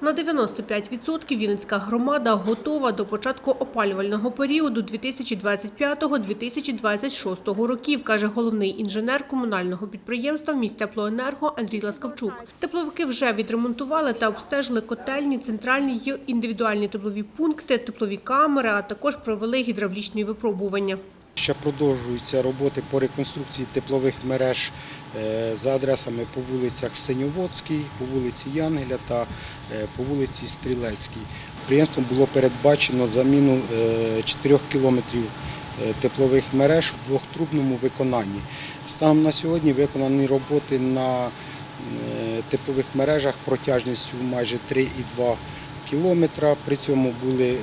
На 95% Вінницька громада готова до початку опалювального періоду 2025-2026 років, каже головний інженер комунального підприємства «Міськтеплоенерго» Андрій Ласкавчук. Тепловики вже відремонтували та обстежили котельні, центральні й індивідуальні теплові пункти, теплові камери, а також провели гідравлічні випробування. Ще продовжуються роботи по реконструкції теплових мереж е, за адресами по вулицях Синьоводській, по вулиці Янгеля та е, по вулиці Стрілецькій. Підприємством було передбачено заміну 4 кілометрів е, теплових мереж в двохтрубному виконанні. Станом на сьогодні виконані роботи на теплових мережах протяжністю майже 3,2 кілометра. При цьому були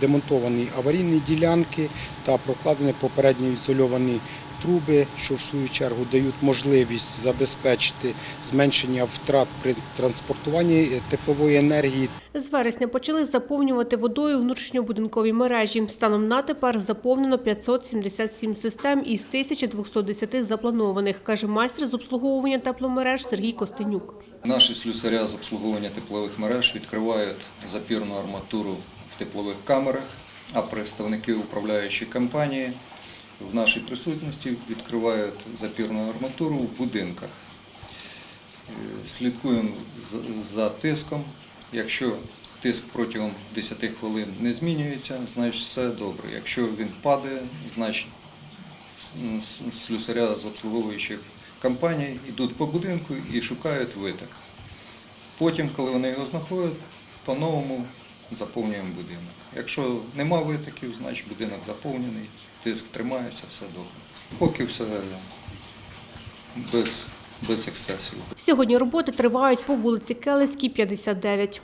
демонтовані аварійні ділянки та прокладені попередньо ізольовані труби, що в свою чергу дають можливість забезпечити зменшення втрат при транспортуванні теплової енергії З вересня почали заповнювати водою внутрішньобудинкові мережі. Станом на тепер заповнено 577 систем із 1210 запланованих, каже майстер з обслуговування тепломереж Сергій Костенюк. Наші слюсаря з обслуговування теплових мереж відкривають запірну арматуру теплових камерах, а представники управляючої компанії в нашій присутності відкривають запірну арматуру в будинках. Е, Слідкуємо за тиском. Якщо тиск протягом 10 хвилин не змінюється, значить все добре. Якщо він падає, значить слюсаря з обслуговуючих компаній йдуть по будинку і шукають виток. Потім, коли вони його знаходять, по-новому заповнюємо будинок. Якщо нема витоків, значить будинок заповнений, тиск тримається, все добре. Поки все без, без ексцесів. Сьогодні роботи тривають по вулиці Келецькій, 59.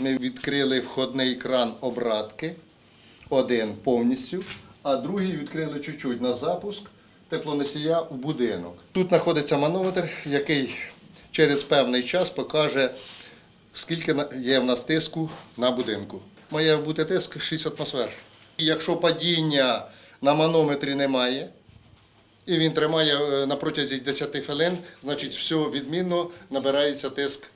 Ми відкрили входний кран обратки, один повністю, а другий відкрили чуть-чуть на запуск теплоносія в будинок. Тут знаходиться манометр, який через певний час покаже, скільки є в нас тиску на будинку. Має бути тиск 6 атмосфер. І якщо падіння на манометрі немає, і він тримає е, на протязі 10 хвилин, значить все відмінно набирається тиск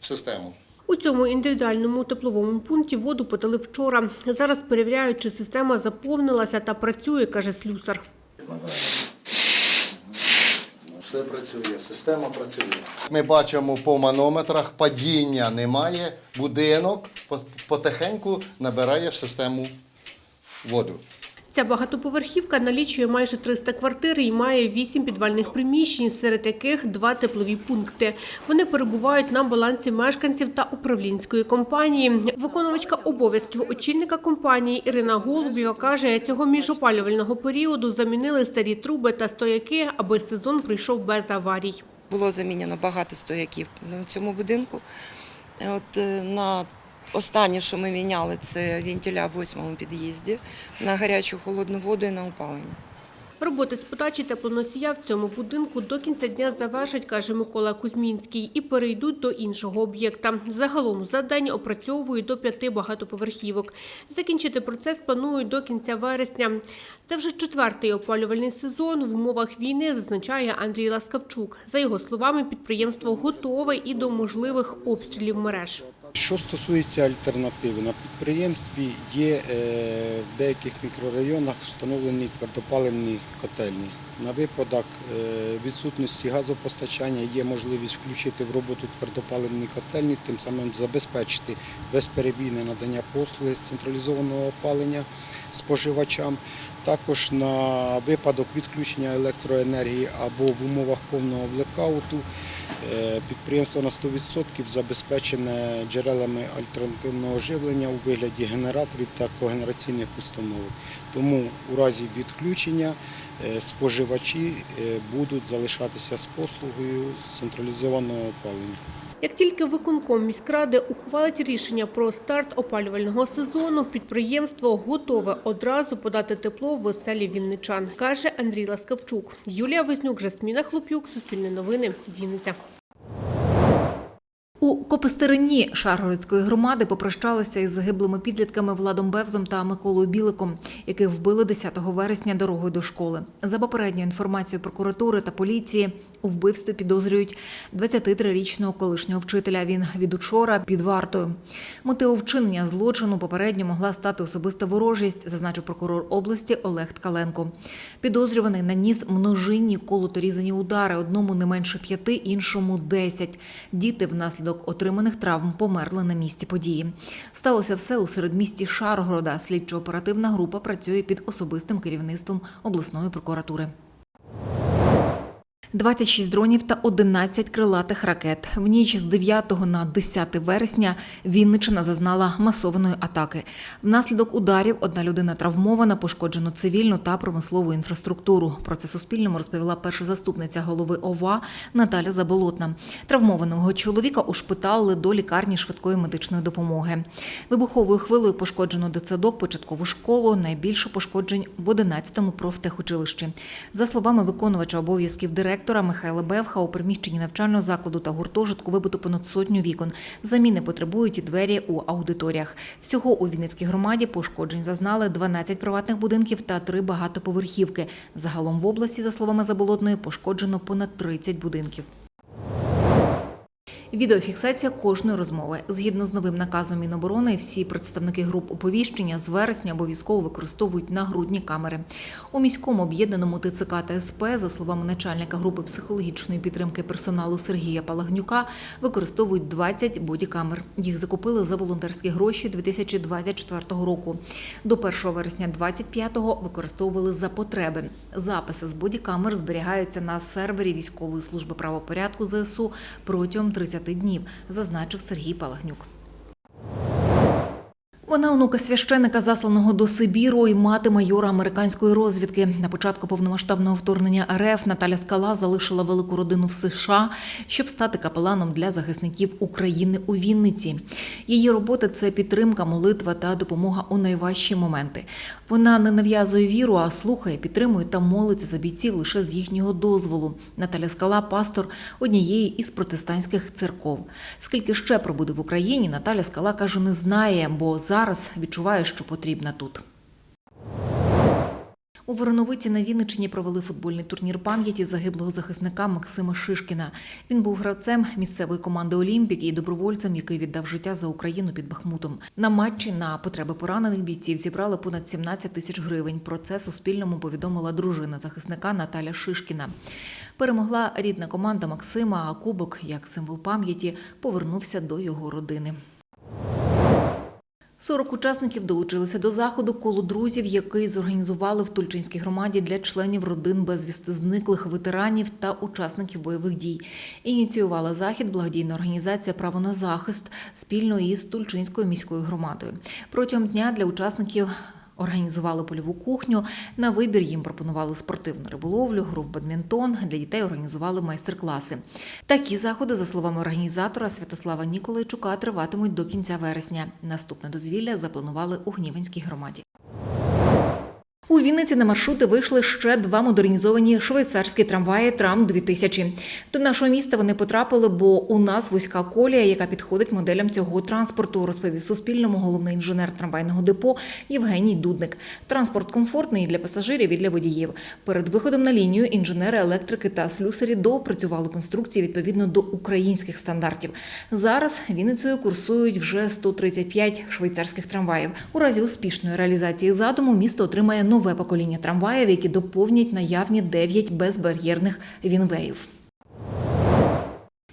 в систему. У цьому індивідуальному тепловому пункті воду подали вчора. Зараз перевіряють, чи система заповнилася та працює, каже слюсар. Все працює, система працює. Ми бачимо по манометрах, падіння немає, будинок потихеньку набирає в систему воду. Ця багатоповерхівка налічує майже 300 квартир і має 8 підвальних приміщень, серед яких два теплові пункти. Вони перебувають на балансі мешканців та управлінської компанії. Виконувачка обов'язків очільника компанії Ірина Голубєва каже, цього міжопалювального періоду замінили старі труби та стояки, аби сезон пройшов без аварій. Було замінено багато стояків на цьому будинку. От е, на останнє, що ми міняли, це вентиля в восьмому під'їзді на гарячу холодну воду і на опалення. Роботи з подачі теплоносія в цьому будинку до кінця дня завершать, каже Микола Кузьмінський, і перейдуть до іншого об'єкта. Загалом за день опрацьовують до п'яти багатоповерхівок. Закінчити процес планують до кінця вересня. Це вже четвертий опалювальний сезон в умовах війни, зазначає Андрій Ласкавчук. За його словами, підприємство готове і до можливих обстрілів мереж. Що стосується альтернативи, на підприємстві є е, в деяких мікрорайонах встановлені твердопаливні котельні. На випадок е, відсутності газопостачання є можливість включити в роботу твердопаливні котельні, тим самим забезпечити безперебійне надання послуги з централізованого опалення споживачам. Також на випадок відключення електроенергії або в умовах повного блекауту Е, Підприємство на 100% забезпечене джерелами альтернативного живлення у вигляді генераторів та когенераційних установок. Тому у разі відключення е, споживачі е, будуть залишатися з послугою з централізованого опалення. Як тільки виконком міськради ухвалить рішення про старт опалювального сезону, підприємство готове одразу подати тепло в веселі вінничан, каже Андрій Ласкавчук. Юлія Вознюк, Жасміна Хлоп'юк, Суспільне новини, Вінниця. Копистерині Шаргородської громади попрощалися із загиблими підлітками Владом Бевзом та Миколою Біликом, яких вбили 10 вересня дорогою до школи. За попередньою інформацією прокуратури та поліції, у вбивстві підозрюють 23-річного колишнього вчителя. Він від учора під вартою. Мотивом вчинення злочину попередньо могла стати особиста ворожість, зазначив прокурор області Олег Ткаленко. Підозрюваний наніс множинні колоторізані удари, одному не менше п'яти, іншому десять. Діти внаслідок отриманих травм померли на місці події. Сталося все у середмісті Шаргорода. Слідчо-оперативна група працює під особистим керівництвом обласної прокуратури. 26 дронів та 11 крилатих ракет. В ніч з 9 на 10 вересня Вінничина зазнала масованої атаки. Внаслідок ударів одна людина травмована, пошкоджено цивільну та промислову інфраструктуру. Про це Суспільному розповіла перша заступниця голови ОВА Наталя Заболотна. Травмованого чоловіка ушпиталили до лікарні швидкої медичної допомоги. Вибуховою хвилею пошкоджено дитсадок, початкову школу. Найбільше пошкоджень в 11-му профтехучилищі. За словами виконувача обов'язків директора Михайла Бевха, у приміщенні навчального закладу та гуртожитку вибито понад сотню вікон. Заміни потребують і двері у аудиторіях. Всього у Вінницькій громаді пошкоджень зазнали 12 приватних будинків та 3 багатоповерхівки. Загалом в області, за словами Заболотної, пошкоджено понад 30 будинків. Відеофіксація кожної розмови. Згідно з новим наказом Міноборони, всі представники груп оповіщення з вересня обов'язково використовують нагрудні камери. У міському об'єднаному ТЦК та СП, за словами начальника групи психологічної підтримки персоналу Сергія Палагнюка, використовують 20 бодікамер. Їх закупили за волонтерські гроші 2024 року. До 1 вересня 2025-го використовували за потреби. Записи з бодікамер зберігаються на сервері військової служби правопорядку ЗСУ протягом 30 днів, зазначив Сергій Палагнюк. Вона онука священика, засланого до Сибіру, і мати майора американської розвідки. На початку повномасштабного вторгнення РФ Наталя Скала залишила велику родину в США, щоб стати капеланом для захисників України у Вінниці. Її робота це підтримка, молитва та допомога у найважчі моменти. Вона не нав'язує віру, а слухає, підтримує та молиться за бійців лише з їхнього дозволу. Наталя Скала пастор однієї із протестантських церков. Скільки ще пробуде в Україні, Наталя Скала каже, не знає, бо зараз відчуває, що потрібна тут. У Вороновиці на Вінниччині провели футбольний турнір пам'яті загиблого захисника Максима Шишкіна. Він був гравцем місцевої команди Олімпік і добровольцем, який віддав життя за Україну під Бахмутом. На матчі на потреби поранених бійців зібрали понад 17 тисяч гривень. Про це Суспільному повідомила дружина захисника Наталя Шишкіна. Перемогла рідна команда Максима, а кубок, як символ пам'яті, повернувся до його родини. 40 учасників долучилися до заходу коло друзів, який зорганізували в Тульчинській громаді для членів родин безвісти зниклих ветеранів та учасників бойових дій. Ініціювала захід благодійна організація Право на захист спільно із Тульчинською міською громадою. Протягом дня для учасників. Організували польову кухню. На вибір їм пропонували спортивну риболовлю, гру в бадмінтон. Для дітей організували майстер-класи. Такі заходи, за словами організатора Святослава Ніколайчука, триватимуть до кінця вересня. Наступне дозвілля запланували у Гнівенській громаді. У Вінниці на маршрути вийшли ще два модернізовані швейцарські трамваї Трам 2000 До нашого міста вони потрапили, бо у нас вузька колія, яка підходить моделям цього транспорту, розповів Суспільному головний інженер трамвайного депо Євгеній Дудник. Транспорт комфортний для пасажирів, і для водіїв. Перед виходом на лінію інженери, електрики та слюсарі доопрацювали конструкції відповідно до українських стандартів. Зараз Вінницею курсують вже 135 швейцарських трамваїв. У разі успішної реалізації задуму місто отримає нове покоління трамваїв, які доповнять наявні 9 безбар'єрних вінвеїв.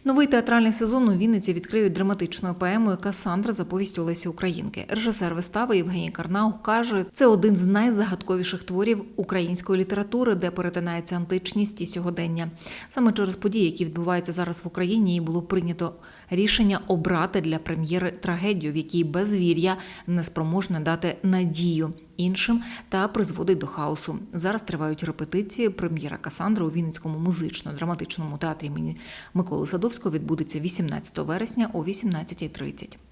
Новий театральний сезон у Вінниці відкриють драматичною поемою Касандра за повістю Лесі Українки. Режисер вистави Євгеній Карнаух каже, це один з найзагадковіших творів української літератури, де перетинається античність і сьогодення. Саме через події, які відбуваються зараз в Україні, і було прийнято рішення обрати для прем'єри трагедію, в якій безвір'я неспроможне дати надію. іншим та призводить до хаосу. Зараз тривають репетиції. Прем'єра Касандра у Вінницькому музично-драматичному театрі імені Миколи Садовського відбудеться 18 вересня о 18.30.